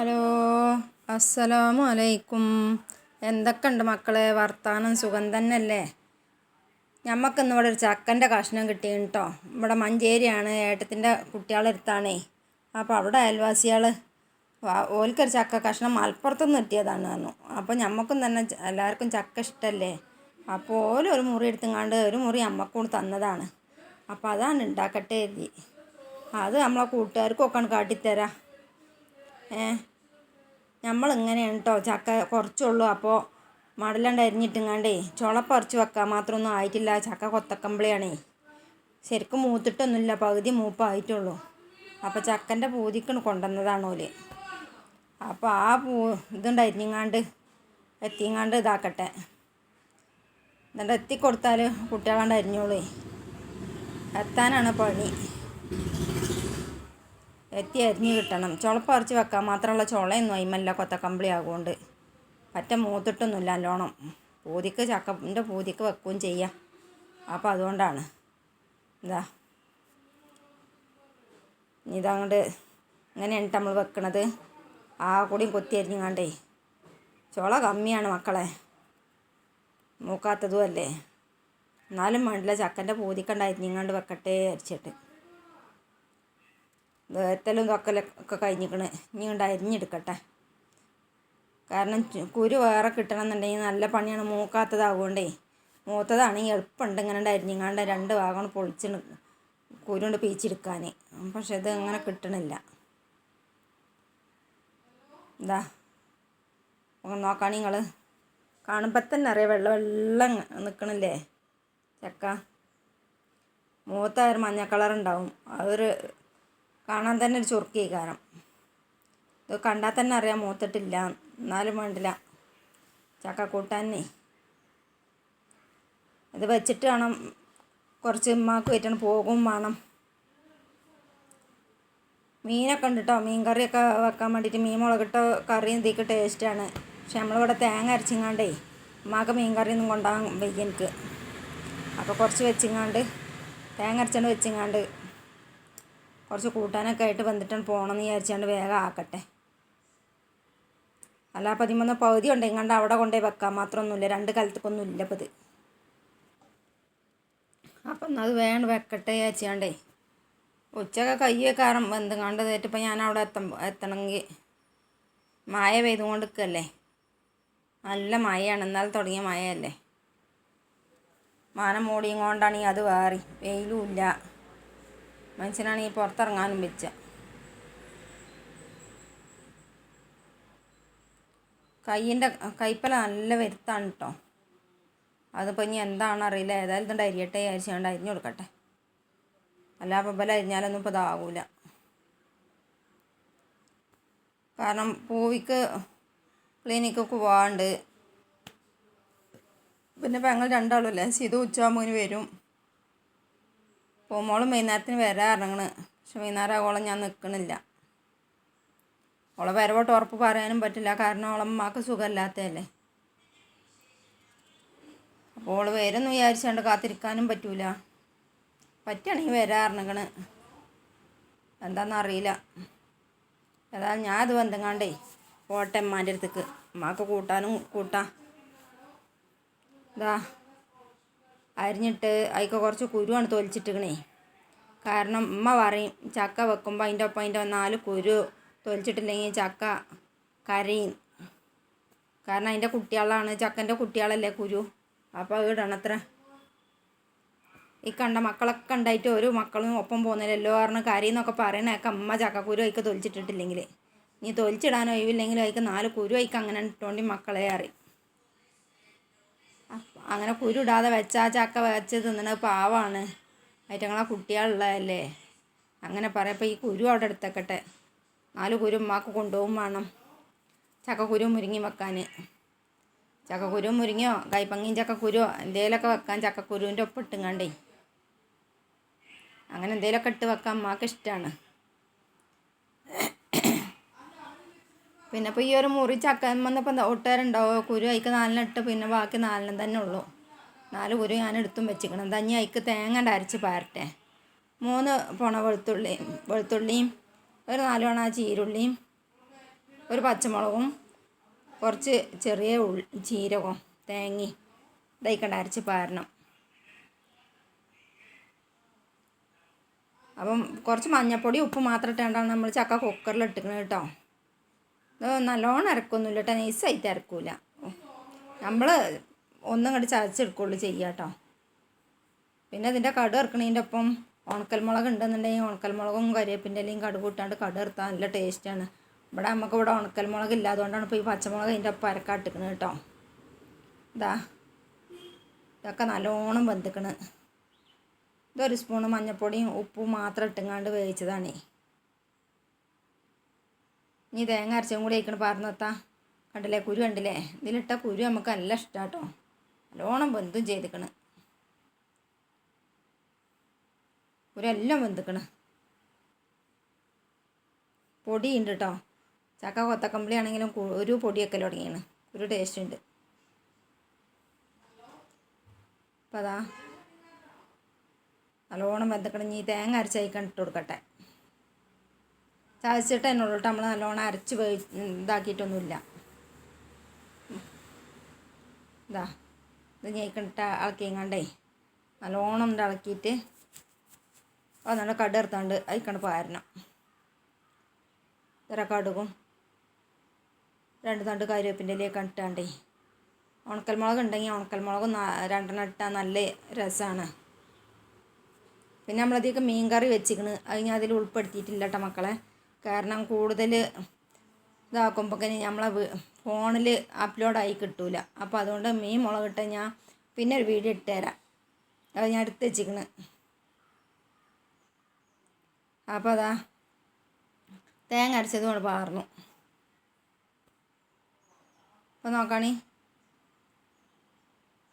Hello അസ്സലാമു അലൈക്കും എന്തൊക്കെയുണ്ട് മക്കളെ? വർത്താനം സുഖം തന്നെയല്ലേ? ഞമ്മക്കിന്ന് ഇവിടെ ഒരു ചക്കന്റെ കഷ്ണം കിട്ടി കേട്ടോ ഇവിടെ മഞ്ചേരിയാണ് ഏട്ടത്തിന്റെ കുട്ടികളെടുത്താണേ. അപ്പോൾ അവിടെ അയൽവാസികൾ ഓൽക്കൊരു ചക്ക കഷ്ണം മലപ്പുറത്തുനിന്ന് കിട്ടിയതാണ് പറഞ്ഞു. അപ്പോൾ ഞമ്മക്കും തന്നെ എല്ലാവർക്കും ചക്ക ഇഷ്ടമല്ലേ? അപ്പോൾ ഒരു മുറി എടുത്തുങ്ങാണ്ട് ഒരു മുറി അമ്മക്കൂട് തന്നതാണ്. അപ്പോൾ അതാണ് ഉണ്ടാക്കട്ടെ എഴുതി അത് നമ്മളെ കൂട്ടുകാർക്കൊക്കെ കാട്ടിത്തരാം. ഏ? നമ്മളിങ്ങനെയാണ് കേട്ടോ ചക്ക കുറച്ചുള്ളൂ. അപ്പോൾ മടലണ്ട് അരിഞ്ഞിട്ടുങ്ങാണ്ടേ ചുള പറിച്ച് വെക്കാൻ മാത്രമൊന്നും ആയിട്ടില്ല. ചക്ക കൊത്തക്കമ്പിളിയാണേ. ശരിക്കും മൂത്തിട്ടൊന്നുമില്ല. പകുതി മൂപ്പായിട്ടുള്ളൂ. അപ്പോൾ ചക്കന്റെ പൂതിക്കണ് കൊണ്ടുവന്നതാണ് അപ്പോൾ ആ പൂ ഇതുണ്ട് അരിഞ്ഞിങ്ങാണ്ട് എത്തിങ്ങാണ്ട് ഇതാക്കട്ടെ. എന്നിട്ട് എത്തിക്കൊടുത്താൽ കുട്ടികളാണ്ട് അരിഞ്ഞോളൂ. എത്താനാണ് പണി. എത്തി അരിഞ്ഞ് കിട്ടണം. ചുളപ്പറിച്ച് വെക്കാൻ മാത്രമുള്ള ചുളയൊന്നും അയിമല്ല കൊത്തക്കമ്പിളി ആകുകൊണ്ട് പറ്റ മൂത്തിട്ടൊന്നുമില്ല നല്ലോണം. പൂതിക്ക് ചക്കന്റെ പൂതിക്ക് വെക്കുകയും ചെയ്യാം. അപ്പോൾ അതുകൊണ്ടാണ്. ഇതാ. ഇതങ്ങോട്ട് ഇങ്ങനെയാണ് നമ്മൾ വെക്കണത്. ആ കൂടിയും കൊത്തി അരിഞ്ഞാണ്ടേ ചുള കമ്മിയാണ് മക്കളെ. മൂക്കാത്തതും അല്ലേ? എന്നാലും വേണ്ടില്ല ചക്കന്റെ പൂതിക്കണ്ടായിരിഞ്ഞങ്ങാണ്ട് വെക്കട്ടെ അരിച്ചിട്ട്. വേത്തലും തൊക്കലൊക്കെ കഴിഞ്ഞിക്കണ്. ഇനി കൊണ്ട് അരിഞ്ഞെടുക്കട്ടെ. കാരണം കുരു വേറെ കിട്ടണമെന്നുണ്ടെങ്കിൽ നല്ല പണിയാണ്. മൂക്കാത്തതാവുകൊണ്ടേ മൂത്തതാണെങ്കിൽ എളുപ്പമുണ്ട് ഇങ്ങനെ അരിഞ്ഞിങ്ങാണ്ട് രണ്ട് ഭാഗം പൊളിച്ച് കുരു കൊണ്ട് പീച്ചെടുക്കാൻ പക്ഷെ ഇത് അങ്ങനെ കിട്ടണില്ല. എന്താ നോക്കാണി നിങ്ങൾ കാണുമ്പോൾ തന്നെ അറിയാം വെള്ളം വെള്ളം നിൽക്കണില്ലേ ചക്ക. മൂത്ത ഒരു മഞ്ഞ കളർ ഉണ്ടാവും അതൊരു കാണാൻ തന്നെ ഒരു ചുറുക്കി കാരണം ഇത് കണ്ടാൽ തന്നെ അറിയാം മൂത്തിട്ടില്ല. എന്നാലും വേണ്ടില്ല. ചക്ക കൂട്ടാനേ. ഇത് വെച്ചിട്ട് വേണം കുറച്ച് ഉമ്മാക്ക് വെറ്റണം പോകും വേണം. മീനൊക്കെ ഉണ്ട് കേട്ടോ മീൻ കറിയൊക്കെ വെക്കാൻ വേണ്ടിയിട്ട് മീൻ മുളകിട്ട കറി ഇതിക്ക് ടേസ്റ്റാണ് പക്ഷെ നമ്മളിവിടെ തേങ്ങ അരച്ചിങ്ങാണ്ടേ ഉമ്മാക്ക് മീൻ കറിയൊന്നും കൊണ്ടുപോകാൻ വയ്യ എനിക്ക്. അപ്പോൾ കുറച്ച് വെച്ചിങ്ങാണ്ട് തേങ്ങ അരച്ചുകൊണ്ട് വെച്ചിങ്ങാണ്ട് കുറച്ച് കൂട്ടാനൊക്കെ ആയിട്ട് വന്നിട്ടാണ് പോകണമെന്ന് വിചാരിച്ചാണ്ട് വേഗം ആക്കട്ടെ. അല്ല പതിമൂന്ന് പകുതി ഉണ്ട്. എങ്ങാണ്ട് അവിടെ കൊണ്ടുപോയി വെക്കാൻ മാത്രമൊന്നുമില്ല. രണ്ട് കാലത്തേക്കൊന്നും ഇല്ല ഇത് അപ്പം എന്നാൽ അത് വേണം വെക്കട്ടെ വിചാരിച്ചാണ്ടേ. ഉച്ചയൊക്കെ കയ്യൊക്കെ കാരണം വെന്തുങ്ങാണ്ട് തേറ്റിപ്പോൾ ഞാൻ അവിടെ എത്ത എത്തണമെങ്കിൽ മായ പെയ്തുകൊണ്ട് നിൽക്കല്ലേ? നല്ല മഴയാണ്. എന്നാൽ തുടങ്ങിയ മഴയല്ലേ? മാനം മൂടിയും കൊണ്ടാണെങ്കിൽ അത് വേറി. വെയിലും ഇല്ല. മനുഷ്യനാണെങ്കിൽ പുറത്തിറങ്ങാനും വെച്ച. കയ്യിന്റെ കൈപ്പല നല്ല വരുത്താണ് കേട്ടോ അതിപ്പോൾ ഇനി എന്താണെന്ന് അറിയില്ല ഏതായാലും ഇതുണ്ട് അരിയട്ടെ വിചാരിച്ചുകൊണ്ട് അരിഞ്ഞു കൊടുക്കട്ടെ. അല്ല പല അരിഞ്ഞാലൊന്നും ഇപ്പോൾ ഇതാകൂല കാരണം പൂവിക്ക് ക്ലിനിക്കൊക്കെ പോകാണ്ട് പിന്നെ ഇപ്പം ഞങ്ങൾ രണ്ടാളുമല്ലേ സീത ഉച്ചയാകുമ്പോൾ വരും. പൂമോളും വൈകുന്നേരത്തിന് വരാൻ ഇറങ്ങണ് പക്ഷെ വൈകുന്നേരം ആകോളം ഞാൻ നിൽക്കണില്ല. ഓളെ വരവോട്ട് ഉറപ്പ് പറയാനും പറ്റില്ല. കാരണം ഓളമ്മക്ക് സുഖമില്ലാത്തതല്ലേ. അപ്പോൾ ഓൾ വരുമെന്ന് വിചാരിച്ചുകൊണ്ട് കാത്തിരിക്കാനും പറ്റൂല. പറ്റുകയാണെങ്കിൽ വരാൻ ഇറങ്ങണ് എന്താണെന്ന് അറിയില്ല. ഏതായാലും ഞാൻ അത് ബന്ധങ്ങാണ്ടേ പോട്ടെ അമ്മാന്റെ അടുത്തേക്ക്. അമ്മയ്ക്ക് കൂട്ടാനും കൂട്ടാം. ഇതാ. അരിഞ്ഞിട്ട് അതിക്ക് കുറച്ച് കുരുവാണ് തൊലിച്ചിട്ടിക്കണേ. കാരണം ഉമ്മ പറയും ചക്ക വെക്കുമ്പോൾ അതിന്റെ ഒപ്പം അതിന്റെ നാല് കുരു തൊലിച്ചിട്ടില്ലെങ്കിൽ ചക്ക കരയും. കാരണം അതിന്റെ കുട്ടികളാണ് ചക്കന്റെ കുട്ടികളല്ലേ കുരു. അപ്പോൾ ഇടണത്ര. ഈ കണ്ട മക്കളൊക്കെ ഉണ്ടായിട്ട് ഒരു മക്കളും ഒപ്പം പോകുന്നില്ലല്ലോ കാരണം കരയെന്നൊക്കെ പറയണേക്കെ അമ്മ ചക്കക്കുരു അതിക്ക് തൊലിച്ചിട്ടിട്ടില്ലെങ്കിൽ നീ തൊലിച്ചിടാനോ ഒഴിവില്ലെങ്കിലും അതിക്ക് നാല് കുരു അതിക്ക് അങ്ങനെ ഇട്ടുകൊണ്ട് മക്കളെ അറിയും. അങ്ങനെ കുരുടാതെ വെച്ചാ ചക്ക വെച്ച് തിന്നണത് പാവാണ്. അയറ്റങ്ങളെ കുട്ടികളുള്ളതല്ലേ. അങ്ങനെ പറയപ്പോൾ ഈ കുരു അവിടെ എടുത്തേക്കട്ടെ. നാല് കുരു ഉമ്മാക്ക് കൊണ്ടുപോകും വേണം. ചക്കക്കുരു മുരിങ്ങി വെക്കാൻ ചക്കക്കുരു മുരിങ്ങയോ കൈപ്പങ്ങിയും ചക്കക്കുരുവോ എന്തേലൊക്കെ വെക്കാൻ ചക്കക്കുരുവിന്റെ ഒപ്പം ഇട്ടുങ്ങാണ്ടേ. അങ്ങനെ എന്തേലൊക്കെ ഇട്ട് വെക്കാൻ അമ്മയ്ക്ക് ഇഷ്ടമാണ് പിന്നെ ഇപ്പോൾ ഈ ഒരു മുറി ചക്ക വന്നപ്പോൾ എന്താ ഒട്ടേരുണ്ടാവോ കുരു അതിക്ക് നാലിന് ഇട്ട് പിന്നെ ബാക്കി നാലിനും തന്നെ ഉള്ളൂ. നാല് കുരു ഞാൻ എടുത്തും വെച്ചിക്കണം. ഇനി അതിക്ക് തേങ്ങ അരച്ച് പാരട്ടെ. മൂന്ന് പോണ വെളുത്തുള്ളിയും വെളുത്തുള്ളിയും ഒരു നാല് പോണ ചീരുള്ളിയും ഒരു പച്ചമുളകും കുറച്ച് ചെറിയ ഉള്ളി ജീരകവും തേങ്ങി ഇതായിക്കണ്ട അരച്ച് പാരണം. അപ്പം കുറച്ച് മഞ്ഞപ്പൊടി ഉപ്പ് മാത്രം ഇട്ടാണ്ടാണ് നമ്മൾ ചക്ക കുക്കറിൽ ഇട്ടിക്കണത് കേട്ടോ. നല്ലോണം ഇറക്കൊന്നുമില്ല കേട്ടോ നൈസായിട്ട് അരക്കൂല. നമ്മൾ ഒന്നും കണ്ട് ചതച്ചെടുക്കുള്ളൂ ചെയ്യുക കേട്ടോ പിന്നെ അതിന്റെ കടു ഇറക്കണതിന്റെ ഒപ്പം ഉണക്കൽ മുളക് ഉണ്ടെന്നുണ്ടെങ്കിൽ ഉണക്കൽ മുളകും കരിയപ്പിന്റെ ഇലയും കടുക് ഇട്ടാണ്ട് കടു ഇറുത്താൽ നല്ല ടേസ്റ്റാണ് ഇവിടെ നമുക്ക് ഇവിടെ ഉണക്കൽമുളക് ഇല്ല അതുകൊണ്ടാണ് ഇപ്പോൾ ഈ പച്ചമുളക് അതിന്റെ ഒപ്പം അരക്കാട്ടിക്കണത് കേട്ടോ. ഇതാ ഇതൊക്കെ നല്ലോണം വെന്തിക്കണ്. ഇതൊരു സ്പൂണ് മഞ്ഞൾപ്പൊടിയും ഉപ്പും മാത്രം ഇട്ടുങ്ങാണ്ട് വേവിച്ചതാണേ. ഇനി തേങ്ങ അരച്ചും കൂടി ആയിക്കണ് പറഞ്ഞെത്താ കണ്ടില്ലേ? കുരു കണ്ടില്ലേ? ഇതിലിട്ട കുരു നമുക്ക് നല്ല ഇഷ്ടമാണ് കേട്ടോ നല്ലോണം വെന്തും ചെയ്തിക്കണ്. കുരു എല്ലാം വെന്തിക്കണ്. പൊടിയുണ്ട് കേട്ടോ ചക്ക കൊത്തക്കമ്പിളി ആണെങ്കിലും ഒരു പൊടിയൊക്കെ തുടങ്ങിയാണ്. ഒരു ടേസ്റ്റ് ഉണ്ട്. അപ്പം അതാ നല്ലോണം വെന്തക്കണം. ഇനി തേങ്ങ അരച്ചയക്കാൻ ഇട്ട് കൊടുക്കട്ടെ. ചതച്ചിട്ട് ഉള്ളൂ നമ്മൾ നല്ലോണം അരച്ച് വേ ഇതാക്കിയിട്ടൊന്നുമില്ല. ഇതാ ഇത് ഞെക്കിട്ട് ഇളക്കിങ്ങണ്ടേ നല്ലോണം ഉണ്ട് ഇളക്കിയിട്ട് അതുകൊണ്ട് കടുർത്താണ്ട് അയക്കണ്ട് പാരണം. ഇത്ര കടുകും രണ്ട് തണ്ട് കരിവേപ്പിന്റെ ഇലയൊക്കെ ഇട്ടാണ്ടേ ഉണക്കൽ മുളക് ഉണ്ടെങ്കിൽ ഉണക്കൽ മുളക് രണ്ടെണ്ണം ഇട്ടാൽ നല്ല രസമാണ് പിന്നെ നമ്മളതിലേക്ക് മീൻ കറി വെച്ചിക്കണ്. അത് ഞാൻ അതിൽ ഉൾപ്പെടുത്തിയിട്ടില്ല കേട്ടോ മക്കളെ. കാരണം കൂടുതൽ ഇതാക്കുമ്പോൾ നമ്മളെ ഫോണിൽ അപ്ലോഡായി കിട്ടൂല. അപ്പോൾ അതുകൊണ്ട് മീൻ മുളകിട്ട് ഞാൻ പിന്നെ ഒരു വീഡിയോ ഇട്ടുതരാം അത് ഞാൻ എടുത്ത് വെച്ചിക്കണ് അപ്പോൾ അതാ തേങ്ങ അരച്ചത് കൊണ്ട് പാർന്നു. അപ്പോൾ നോക്കാണി.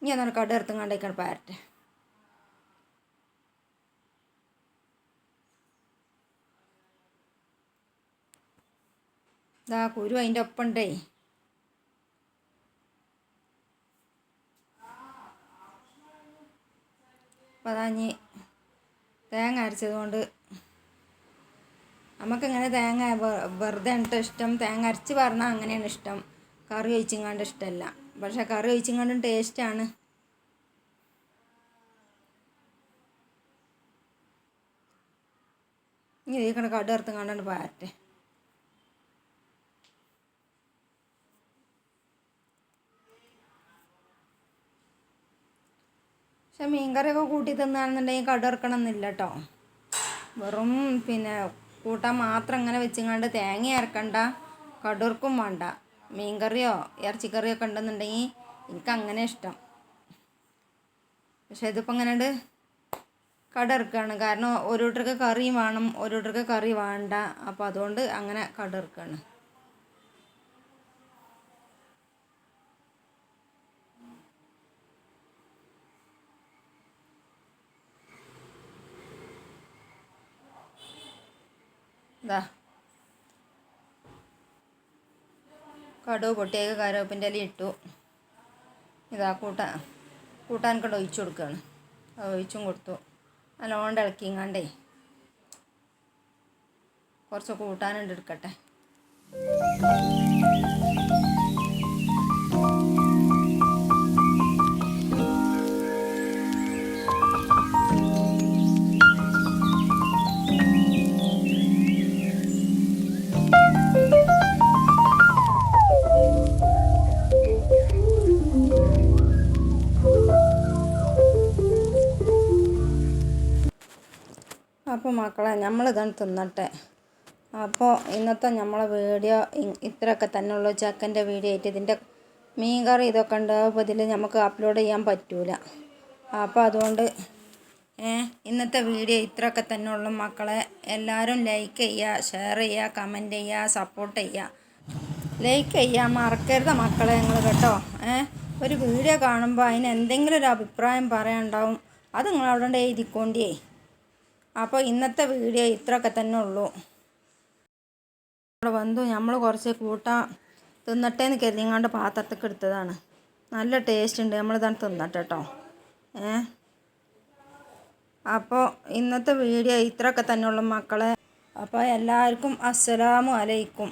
ഇനി ഒന്നൊരു കട എടുത്തും കണ്ടേക്കാണ് പാരട്ടെ. ഇതാ കുരു അതിന്റെ ഒപ്പണ്ടേ. ഉണ്ടേ തേങ്ങ അരച്ചതുകൊണ്ട് നമുക്കിങ്ങനെ തേങ്ങ വെറുതെ ഉണ്ടോ ഇഷ്ടം. തേങ്ങ അരച്ച് പറഞ്ഞാൽ അങ്ങനെയാണ് ഇഷ്ടം. കറി ഒഴിച്ചിങ്ങാണ്ട് ഇഷ്ടമല്ല പക്ഷെ കറി ഒഴിച്ചിങ്ങാണ്ടും ടേസ്റ്റാണ് ഇനി ഇതിൽ കണക്ക് കടു കണ്ടാണ്ട് കണ്ടാണ് പാരട്ടെ. പക്ഷെ മീൻകറിയൊക്കെ കൂട്ടി തിന്നാണെന്നുണ്ടെങ്കിൽ കടുവർക്കണം എന്നില്ല കേട്ടോ വെറും പിന്നെ കൂട്ടാൻ മാത്രം ഇങ്ങനെ വെച്ചിങ്ങാണ്ട് തേങ്ങ ഇറക്കണ്ട കടുവർക്കും വേണ്ട. മീൻകറിയോ ഇറച്ചിക്കറിയോ ഒക്കെ ഉണ്ടെന്നുണ്ടെങ്കിൽ എനിക്ക് അങ്ങനെ ഇഷ്ടം. പക്ഷേ ഇതിപ്പോൾ അങ്ങനെ കടയിറക്കുകയാണ് കാരണം ഓരോരുത്തർക്ക് കറിയും വേണം ഓരോരുത്തർക്ക് കറി വേണ്ട. അപ്പോൾ അതുകൊണ്ട് അങ്ങനെ കടയിറക്കുകയാണ് ഇതാ കടുവ് പൊട്ടിയൊക്കെ കരവേപ്പിന്റെ ഇല ഇട്ടു. ഇതാ കൂട്ടാൻ കൂട്ടാൻ കണ്ട് ഒഴിച്ചു കൊടുക്കുകയാണ്. അത് ഒഴിച്ചും കൊടുത്തു. നല്ലോണ്ട് ഇളക്കിങ്ങാണ്ടേ കുറച്ച് കൂട്ടാനുണ്ട് എടുക്കട്ടെ. അപ്പോൾ മക്കളെ നമ്മളിതാണ് തിന്നട്ടെ. അപ്പോൾ ഇന്നത്തെ നമ്മളെ വീഡിയോ ഇത്രയൊക്കെ തന്നെ ഉള്ളൂ. ചക്കന്റെ വീഡിയോ ആയിട്ട് ഇതിന്റെ മീൻ കറി ഇതൊക്കെ ഉണ്ടാകുമ്പോൾ ഇതിൽ നമുക്ക് അപ്ലോഡ് ചെയ്യാൻ പറ്റൂല. അപ്പോൾ അതുകൊണ്ട് ഇന്നത്തെ വീഡിയോ ഇത്രയൊക്കെ തന്നെ ഉള്ളു മക്കളെ. എല്ലാവരും ലൈക്ക് ചെയ്യുക ഷെയർ ചെയ്യുക കമന്റ് ചെയ്യുക സപ്പോർട്ട് ചെയ്യുക ലൈക്ക് ചെയ്യാൻ മറക്കരുത് മക്കളെ നിങ്ങൾ കേട്ടോ. ഒരു വീഡിയോ കാണുമ്പോൾ അതിന് എന്തെങ്കിലും ഒരു അഭിപ്രായം പറയാനുണ്ടാവും. അത് നിങ്ങൾ അവിടെ എഴുതിക്കൊണ്ടേ അപ്പോൾ ഇന്നത്തെ വീഡിയോ ഇത്രയൊക്കെ തന്നെ ഉള്ളൂ. ഇവിടെ വന്നു. നമ്മൾ കുറച്ച് കൂട്ടാൻ തിന്നട്ടെ എന്ന് കരുതിങ്ങാണ്ട് പാത്രത്തേക്ക് എടുത്തതാണ്. നല്ല ടേസ്റ്റ് ഉണ്ട്. നമ്മളിതാണ് തിന്നട്ടെ കേട്ടോ ഏ? അപ്പോൾ ഇന്നത്തെ വീഡിയോ ഇത്രയൊക്കെ തന്നെ ഉള്ളൂ മക്കളെ. അപ്പോൾ എല്ലാവർക്കും അസ്സലാമു അലൈക്കും.